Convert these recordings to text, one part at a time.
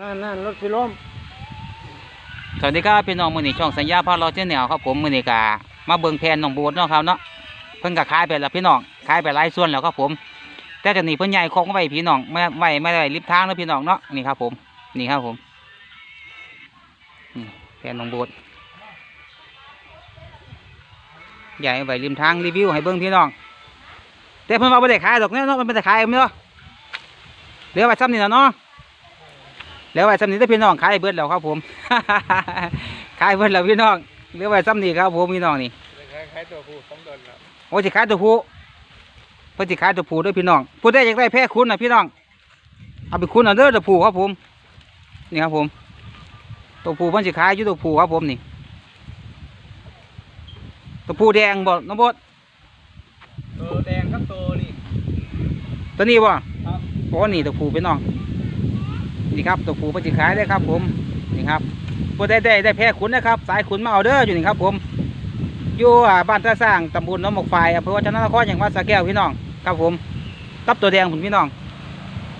นั่นนั่นรถสิล้มสวัสดีครับพี่น้องมือนีช่องสัญญาพาเราเจ้าแนวครับผมมือนีกามาเบิ่งแผนน้องโบดเนาะครับเนาะเพิ่นก็ขายไปแล้วพี่น้องขายไปหลายส่วนแล้วครับผม แต่ตอนนี้เพิ่นใหญ่คงไว้พี่น้องไม่ไว้ไม่ได้ริบทางเนาะพี่น้องเนาะนี่ครับผมนี่ครับผมแผนน้องโบดใหญ่ไว้ริมทางรีวิวให้เบิ่งพี่น้องแต่เพิ่นว่าบ่ได้ขายดอกเนาะมันไม่ได้ขายมั้ยเนาะเหลือไว้ซ้ำนี่แล้วเนาะ แล้วไว้ซ้ำนี้ได้อพี่น้องขายเบิดแล้วครับผม ขายเบิดแล้วพี่น้องเหลือไว้ซ้ำนี้ครับผมพี่น้องนี่คล้ายๆตัวผู้ต้องโดนแล้วโอ้สิขายตัวผู้เพิ่นสิขายตัวผู้ด้วยพี่น้องผู้ได้อยากได้แพะคุณนะพี่น้อง เอาไปคุณเอาเด้อตัวผู้ครับผม นี่ครับผม ตัวผู้เพิ่นสิขายอยู่ตัวผู้ครับผมนี่ ตัวผู้แดงบ่น้องบดตัวแดงครับตัวนี่ตัวนี้บ่ครับโอ้นี่ตัวผู้พี่น้อง นี่ครับตัวผู้เพิ่นสิขายได้ครับ ผมนี่ครับผู้ได้ได้ได้แพะคุณนะครับ สายคุณมาเอาเด้ออยู่นี่ครับ ผมอยู่บ้านท่าสร้างตำบลน้องหมกไฟอำเภอวัฒนนครอย่างวัดสระแก้วพี่น้องครับผมกับตัวแดงผมพี่น้อง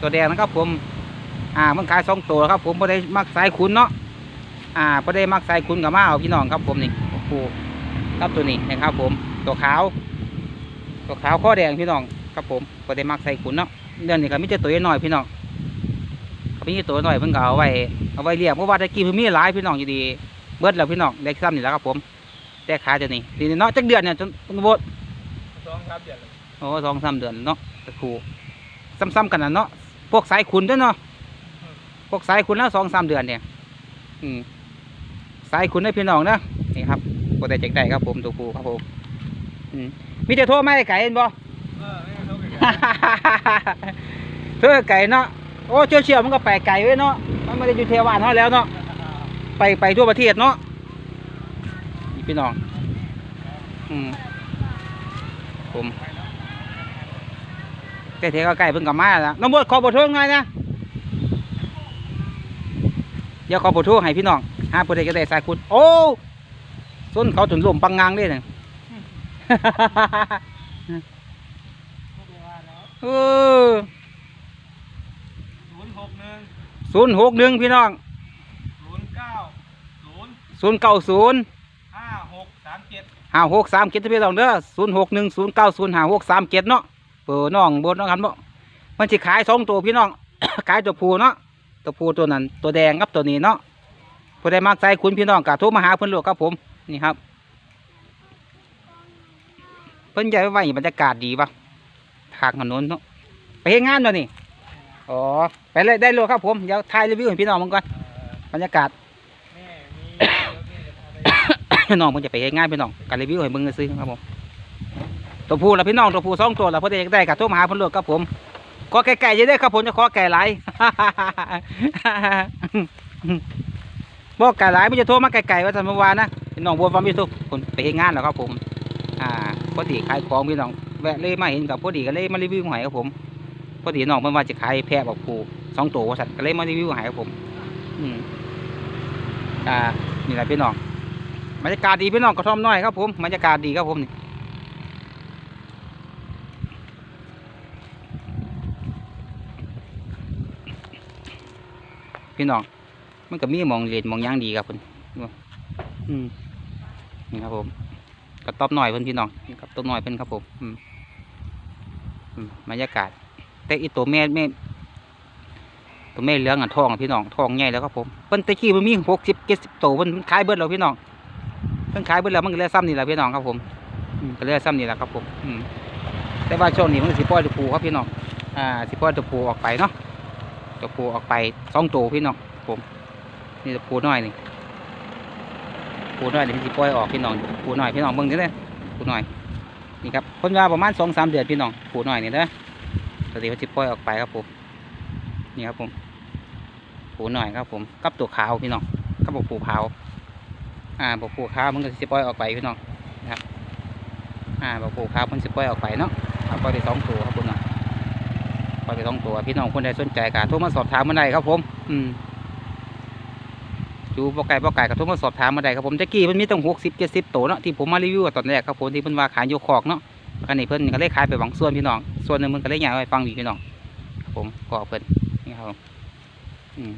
ตัวแดงนะครับผม อ่ามันขายสองตัวครับ ผมพอได้มักสายคุณเนาะอ่าพอได้มักสายคุณกับมาเอาพี่น้องครับ ผมนี่โอ้โหครับตัวนี้นะครับ ผม ตัวขาว ตัวขาวข้อแดงพี่น้องครับผมพอได้มักสายคุณเนาะเดือนนี้ก็มีแต่ตัวน้อยพี่น้อง มีตัวน้อยเพิ่งก็เอาไว้เอาไว้เลี้ยงเพราะว่าตะกี้เพิ่นมีหลายพี่น้องอยู่ดีเบิดแล้วพี่น้องเล็กซ้ำนี่แหล้วครับผมแต่ขายตัวนี้ทีนี้เนาะจักเดือนเนี่ยจนจนบดสองครับเดี๋ยวเลยโอ้สองสามเดือนเนาะตะครูซ้ำๆกันนะเนาะพวกสายขุนด้วยเนาะพวกสายขุนแล้วสองสามเดือนเนี่ย อืมสายขุนได้พี่น้องนะนี่ครับโปรได้แจกได้ครับผมตัวครูครับผมอืมมีแต่โทรมาให้ไก่เห็นบ่เออไม่งั้นเขาเกิดเธอไก่เนาะ โอ้เชี่ยวเชี่ยวๆมันก็ไปไก่ไว้เนาะมันไม่ได้อยู่เทวานเนาะแล้วเนาะไปไปทั่วประเทศเนาะนี่พี่น้องอืมผมแต่เทก็ใกล้เพิ่งกลับมาแล้วน้องบดขอบทโทษหน่อยนะเดี๋ยวขอบทโทษให้พี่น้องหาผู้ใดก็ได้สายคุณโอ้ส้นเขาถึงลมปังงางเลยเนี่ยเออศู นย์หกหนึ่งศูนย์หกหนึ่งพี่น้องศูนย์เก้าศูนย์ศูนย์เก้าศูนย์ห้าหกสามเจ็ดห้าหกสามเจ็ดพี่น้องเด้อศูนย์หกหนึ่งศูนย์เก้าศูนย์ห้าหกสามเจ็ดเนาะเปิดน้องบนน้องกันบ่มันจะขายสองตัวพี่น้อง ขายตัวผู้เนาะตัวผู้ตัวนั้นตัวแดงครับตัวนี้เนาะผู้ใดมักใจคุณพี่น้องกะโทรมาหาเพิ่นโลกครับผมนี่ครับ เพิ่นใหญ่ไว้บรรยากาศดีปะทางถนนเนาะไปเฮ็ดงานเนาะนี่ อ๋อ ไปเลยได้โลครับผม เดี๋ยวถ่ายรีวิวให้พี่น้องมึงก่อนบรรยากาศพี่น้องเพิ่นจะไปเฮ็ดงานพี่น้องการรีวิวให้เบิ่งซื้อครับผมตัวผู้ละพี่น้องตัวผู้สองตัวละเพิ่นอยากได้ก็โทรมหาพิ่นโลดครับผมขอไก่ๆจะได้ครับผมจะขอไก่หลายบ่ไก่หลายไม่จะโทรมาไก่ๆว่าซั่นเมื่อวานนะพี่น้องบัวฟาร์มยูทูบผมไปเฮ็ดงานแล้วครับผม อ่าพอดีขายของพี่น้องแวะเลยมาเห็นกับพอดีก็เลยมารีวิวให้ครับผม พอดีน้องเพิ่นว่าจะขายแพะบอกผูสองตัวว่าซั่นก็เลยมารีวิวให้ครับผม อืมอ่านี่แหละพี่น้องบรรยากาศดีพี่น้องกระท่อมน้อยครับผมบรรยากาศดีครับผมนี่พี่น้องมันก็มีมองเรียนมองย่างดีครับเพิ่นอืมนี่ครับผมกระต๊อบน้อยเพิ่นพี่น้องกระต๊อบน้อยเพิ่นครับผมอืมอืมบรรยากาศ แต่อีตัวแม่แม่ตัวแม่เหลืองอะทองพี่น้องทองใหญ่แล้วครับผมเพิ่นตะกี้มันมีหกสิบเจ็ดสิบตัวเพิ่นขายเบิดแล้วพี่น้องเพิ่งขายเบิดแล้วมันก็เลยซ้ำนี่แหละพี่น้องครับผมอืมก็เลยซ้ำนี่แหละครับผมอืมแต่ว่าช่วงนี้มันสิปล่อยตัวผูครับพี่น้องอ่าสิปล่อยตัวผูออกไปเนาะตัวผูออกไปสองตัวพี่น้องผมนี่ตัวผูน้อยนี่ผูน้อยนี่มันสิปล่อยออกพี่น้องผูน้อยพี่น้องเบิ่งนี่เลยผูน้อยนี่ครับเพิ่นว่าประมาณสองสามเดือนพี่น้องผูน้อยนี่เด้อ ตัวนี้มันสิปล่อยออกไปครับผมนี่ครับผมผูหน้อยครับผมกับตัวขาวพี่น้องกับผูขาวอ่าบกผูขาวมันก็สิปล่อยออกไปพี่น้องนะครับอ่าบกผูขาวมันสิปล่อยออกไปเนาะเอาปล่อยไปสองตัวครับคุณเนาะปล่อยไปสองตัวพี่น้องคนใดสนใจก็โทรมาสอบถามมาได้ครับผม อืมอยู่บ่ไก่บ่ไก่ก็โทรมาสอบถามมาได้ครับผมตะกี้มันมีตั้งหกสิบเจ็ดสิบตัวเนาะที่ผมมารีวิวอะตอนแรกครับผมที่เพิ่นว่าขายอยู่คอกเนาะ อันนี้เพิ่นก็เลยขายไปบางส่วนพี่น้อง ส่วนหนึ่งมันก็เลยย่างไปฟังอีกพี่น้องผมก่อเพิ่นนี่ครับอืม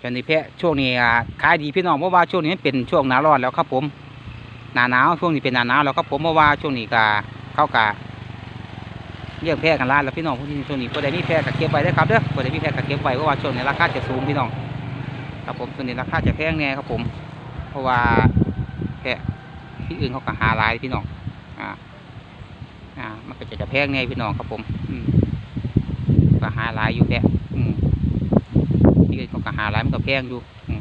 ตอนนี้แพะช่วงนี้ขายดีพี่น้องเพราะว่าช่วงนี้เป็นช่วงหนาร้อนแล้วครับผมหนาหนาวช่วงนี้เป็นหนาหนาวแล้วครับผมเพราะว่าช่วงนี้กาเข้ากาเรียงแพะกันร้านแล้วพี่น้องพวกนี่ช่วงนี้พวกใดมีแพะกับเก็บไว้ได้ครับเด้อพวกใดมีแพะกับเก็บไว้เพราะว่าช่วงนี้ราคาจะสูงพี่น้องครับผมช่วงนี้ราคาจะแพงแน่ครับผม เพราะว่า แพะที่อื่นเขาก็หาลายพี่น้องอ่าอ่า มันก็จะจะแพงแน่พี่น้องครับผม อืมก็หาลายอยู่แพะอืมที่อื่นเขาก็หาลายมันก็แพงอยู่อืม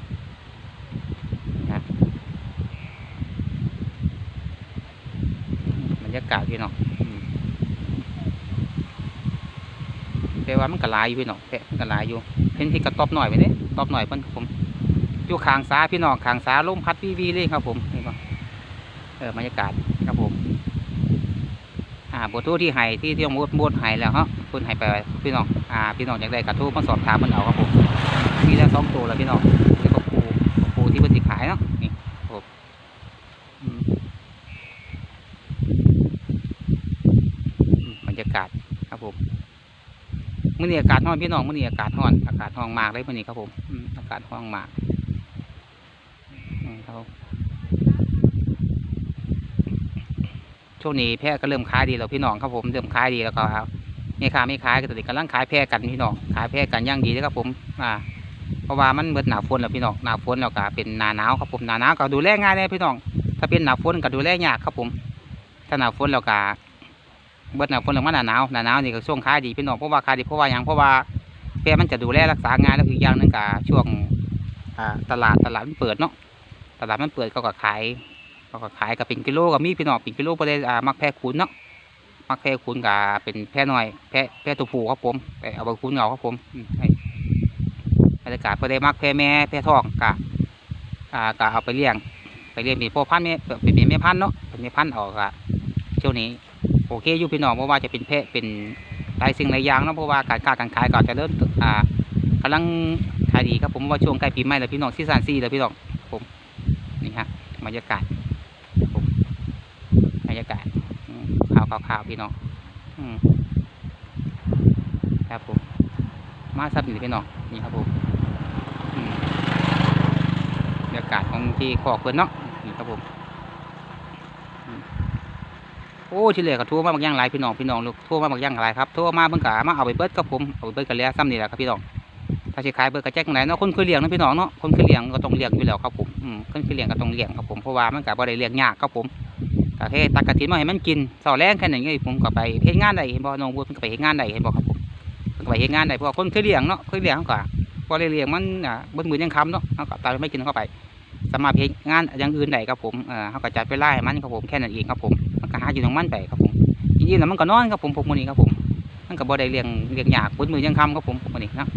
นะบรรยากาศพี่น้องแต่ว่ามันก็ลายอยู่พี่น้องแพะมันก็ลายอยู่เห็นที่กระต๊อบหน่อยไปเนี่ยตอบหน่อยเพิ่นครับผมอยู่ข้างซ้าพี่น้องข้างซ้าลมพัดวีวีเลยครับผมเห็นปะ เออบรรยากาศครับผมอ่าบททูที่ให้ที่ที่มดมดให้แล้วฮะเพิ่นให้ไปพี่น้องอ่าพี่น้องอยากได้กระทู้มาสอบถามเพิ่นเอาครับผมมีแล้วสองตัวแล้วพี่น้องแล้วก็ปูปูที่เพิ่นสิขายเนาะนี่ครับผมอืมอืมบรรยากาศครับผมมื้อนี้อากาศร้อนพี่น้องมื้อนี้อากาศร้อนอากาศร้อนมากเลยมื้อนี้ครับผมอากาศร้อนมากครับผม ช่วงนี้แพะก็เริ่มขายดีแล้วพี่น้องครับผมเริ่มขายดีแล้วก็ไม่ค้าไม่ขายก็ตอนนี้กำลังขายแพะกันพี่น้องขายแพะกันย่างดีเลยครับผมอ่าเพราะว่ามันเบิดหนาฝนแล้วพี่น้องหนาฝนแล้วก็เป็นหนาหนาวครับผมหนาหนาวก็ดูแลง่ายเลยพี่น้อง ถ้าเป็นหนาฝนก็ดูแลยากครับผม ถ้าหนาฝนแล้วก็เบิดหนาฝนแล้วมันหนาหนาวหนาหนาวนี่ก็ช่วงขายดีพี่น้องเพราะว่าขายดีเพราะว่าหยังเพราะว่าแพะมันจะดูแลรักษางานแล้วอีกอย่างนึงก็ช่วงตลาดตลาดมันเปิดเนาะตลาดมันเปิดก็ขาย เขาก็ขายก็เป็นกิโลก็มีพี่น้องเป็นกิโลไปเลยอ่ามักแพะขุนเนาะมักแพะขุนก็เป็นแพะน้อยแพะแพะตัวผู้ครับผมไปเอาไปขุนเอาครับผมอืมให้บรรยากาศพอได้มักแพร่แม่แพร่ทองกะอ่ากะเอาไปเลี้ยง ไปเลี้ยงเป็นพ่อพันธุ์แม่เป็นแม่พันธุ์เนาะเป็นแม่พันธุ์ออกอะช่วงนี้โอเคอยู่พี่น้องเพราะว่าจะเป็นแพะเป็นหลายสิ่งหลายอย่างเนาะเพราะว่าการค้าการขายก็จะเริ่มอ่ากำลังขายดีครับผมว่าช่วงใกล้ปีใหม่แล้วพี่น้องซีซันซีแล้วพี่น้องผมนี่ฮะบรรยากาศ บรรยากาศข่าวข่าวพี่น้องครับผม มาซับนี่พี่น้องนี่ครับผมบรรยากาศของที่ขอกเพื่อนเนาะนี่ครับผมโอ้ที่เหลือก็ทั่วมาบางอย่างหลายพี่น้องพี่น้องลูกทั่วมาบางอย่างหลายครับทั่วมาเบิ่งกะมาเอาไปเบิดกับผมเอาไปเบิดกันแล้วซ้ำนี่แหละครับพี่น้องถ้าสิขายเบิดกระแจ้งไหนเนาะคนเคยเลี้ยงเนาะพี่น้องเนาะคนเคยเลี้ยงก็ต้องเลี้ยงอยู่แล้วครับผมอืมคนเคยเลี้ยงก็ต้องเลี้ยงครับผมเพราะว่ามันก็บ่ได้เลี้ยงยากครับผม ก็แค่ตักกระถินมาให้มันกินสาแรงแค่นั้นเองผมก็ไปเฮ็ดงานได้เห็นบ่น้องบัวเพิ่นก็ไปเฮ็ดงานได้เห็นบ่ครับผมเพิ่นก็ไปเฮ็ดงานได้เพราะว่าคนเคยเลี้ยงเนาะเคยเลี้ยงเขาก็พอเลี้ยงมันอ่าเบิ้มือยังคำเนาะเขาก็ตายไม่กินเข้าไปสามารถเพลงงานอย่างอื่นได้ครับผมเออเขาก็จัดไปไล่มันครับผมแค่นั้นเองครับผมมันก็หาอยู่ของมันไปครับผมจริงๆแล้วมันก็นอนครับผมพวกมันนี้ครับผมมันก็บ่ได้เลี้ยงเลี้ยงยากบิ้มือยังคำครับผมพวกมันนี้นะ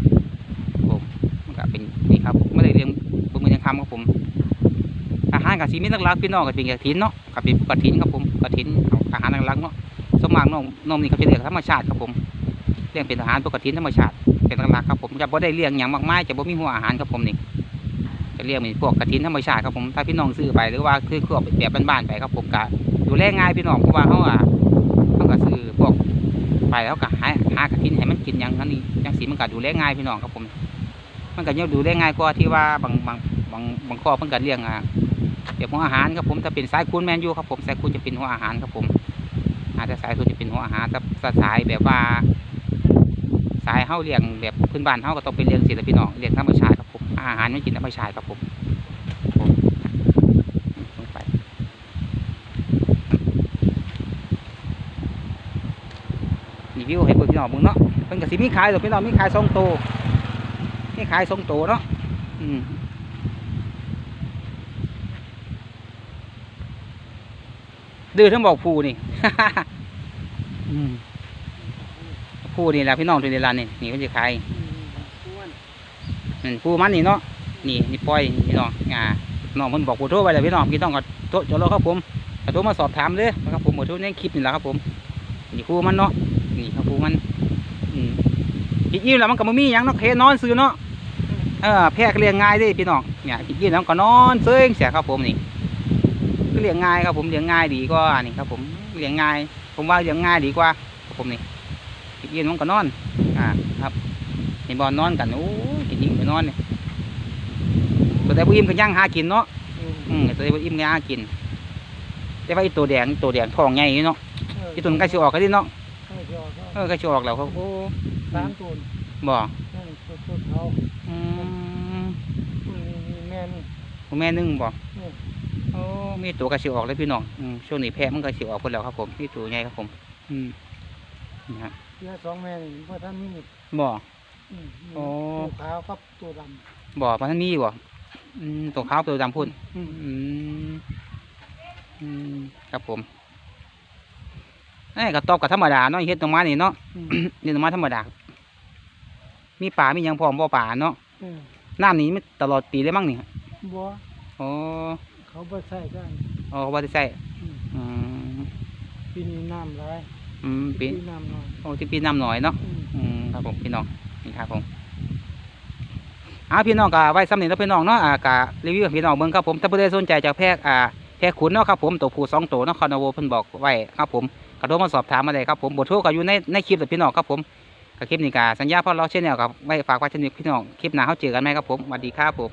ผมมันก็เป็นนี่ครับไม่ได้เลี้ยงบิ้มือยังคำครับผม อาหารกับสีมีหลักพี่น้องก็เป็นกระถินเนาะกับเป็นกระถินครับผมกระถินอาหารหลักเนาะสมากน้องนมนี่เขาจะเลี้ยงธรรมชาติครับผมเลี้ยงเป็นอาหารปกตินธรรมชาติเป็นหลักครับผมจะบ่ได้เลี้ยงอย่างมากมายจะบ่มีหัวอาหารครับผมนี่จะเลี้ยงเป็นพวกกระถินธรรมชาติครับผมถ้าพี่น้องซื้อไปหรือว่าคือครอบแบบบ้านๆไปครับผมก็ดูแลง่ายพี่น้องเพราะว่าเขาอะเขาก็ซื้อพวกไปแล้วก็หาหากระถินให้มันกินอย่างนั้นนี่อย่างสีมันก็ดูแลง่ายพี่น้องครับผมมันก็ยังดูแลง่ายกว่าที่ว่าบางบางบางบางข้อเพิ่นก็เลี้ยงอะ เดี๋ยวหัวอาหารครับผมถ้าเป็นสายคูนแมนยูครับผมสายคูนจะเป็นหัวอาหารครับผมอาจจะสายคูนจะเป็นหัวอาหารถ้าสายแบบว่า สายเฮาเลี้ยงแบบพื้นบ้านเฮาก็ต้องเป็นเลี้ยงศิลปินน้องเลี้ยงธรรมชาติครับผมอาหารไม่กินธรรมชาติครับผมผมลงไปรีวิวให้เบิ่งพี่น้องมึงเนาะเพิ่นก็สิมีขายดอกพี่น้องมีขายสองโตมีขายสองโตเนาะอืม ดื้อทั้งบอกผูนี่อืมผู้นี่แหละพี่น้องตัวนี้ละนี่นี่เขาจะขายนั่นผู้มันนี่เนาะนี่นี่ปล่อยนี่พี่น้องอ่าน้องมันบอกผู้โทรไปเลยพี่น้องพี่ต้องก็โทรจดรอครับผมก็โทรมาสอบถามเลยนะครับผมหมดทุกในคลิปนี่แหละครับผมนี่ผู้มันเนาะนี่ครับผู้มันอืมอีกยิ่งแล้วมันก็บ่มีหยังเนาะแค่นอนซื้อเนาะเออแพรก็เลี้ยงง่ายเด้พี่น้องเนี่ยอีกยิ่งแล้วมันก็นอนเซ้งเสียครับผมนี่คือ เลี้ยงง่ายครับผมเลี้ยงง่ายดีกว่านี่ครับ ผมเลี้ยงง่าย ผมว่าเลี้ยงง่ายดีกว่าครับผมนี่กินมันก็นอน อ่า ครับเห็นบอลนอนกันโอ้ยกินยิงไปนอนเนี่ยตัวใดบ่อิ่มก็ย่างหากินเนาะอืมอืมตัวใดบ่อิ่มก็ย่างหากิน แต่ว่าไอ้ตัวแดงตัวแดงทองใหญ่อยู่เนาะเออไอ้ตัวนั้นใกล้สิออกก็ดิเนาะใกล้สิออกก็เออใกล้สิออกแล้วครับโอ้สามตัวบ่นั่นตัวตัวเขาอืมอืมนี่แม่นี่แม่นึงบ่นี่โอ้ มีตัวกระสิออกเลยพี่น้องอืมช่วงนี้แพะมันก็สิออกพุ่นแล้วครับผมมีตัวใหญ่ครับผม อืมนี่ฮะเสียสองแม่นี่เพราะท่านมีบ่อืมโอ้ตัวขาวกับตัวดบ่มันทันมีบ่อืมตัวขาวตัวดำพุ่นำอืมอืมอืมครับผมเอ้ยกระตอบกับธรรมดาเนาะเฮ็ดตรงมานี่เนาะอืม เฮ็ดตรงมาธรรมดา มีป่ามีหยังพร้อมบ่ป่าเนาะอืมน้ำนี่มันตลอดปีเลยมั้งนี่บัวอ๋อ เขาบ่ใส่กันอ๋อว่าจะใส่อืมอืมปีนี้น้ำร้ายอืมปีน้ำน้อยโอ้ที่ปีน้ำหน่อยเนาะอืมอืมครับผมพี่น้องนี่ครับผมอ่าพี่น้องก็ไว้ซ้ำนี่แล้วพี่น้องเนาะอ่ากะรีวิวให้พี่น้องเบิ่งครับผมถ้าผู้ใดสนใจจากแพรกอ่าแพรกขุนเนาะครับผมตัวผู้สองตัวเนาะคอนโวเพิ่นบอกไว้ครับผมกระโดดมาสอบถามมาได้ครับผมบทโทรก็อยู่ในในคลิปแต่พี่น้องครับผมกับคลิปนี้ก็สัญญาพ่อเราเช่นเดียวกับไว้ฝากไว้ชนิดพี่น้องคลิปหน้าเขาเจอกันไหมครับผมสวัสดีครับผม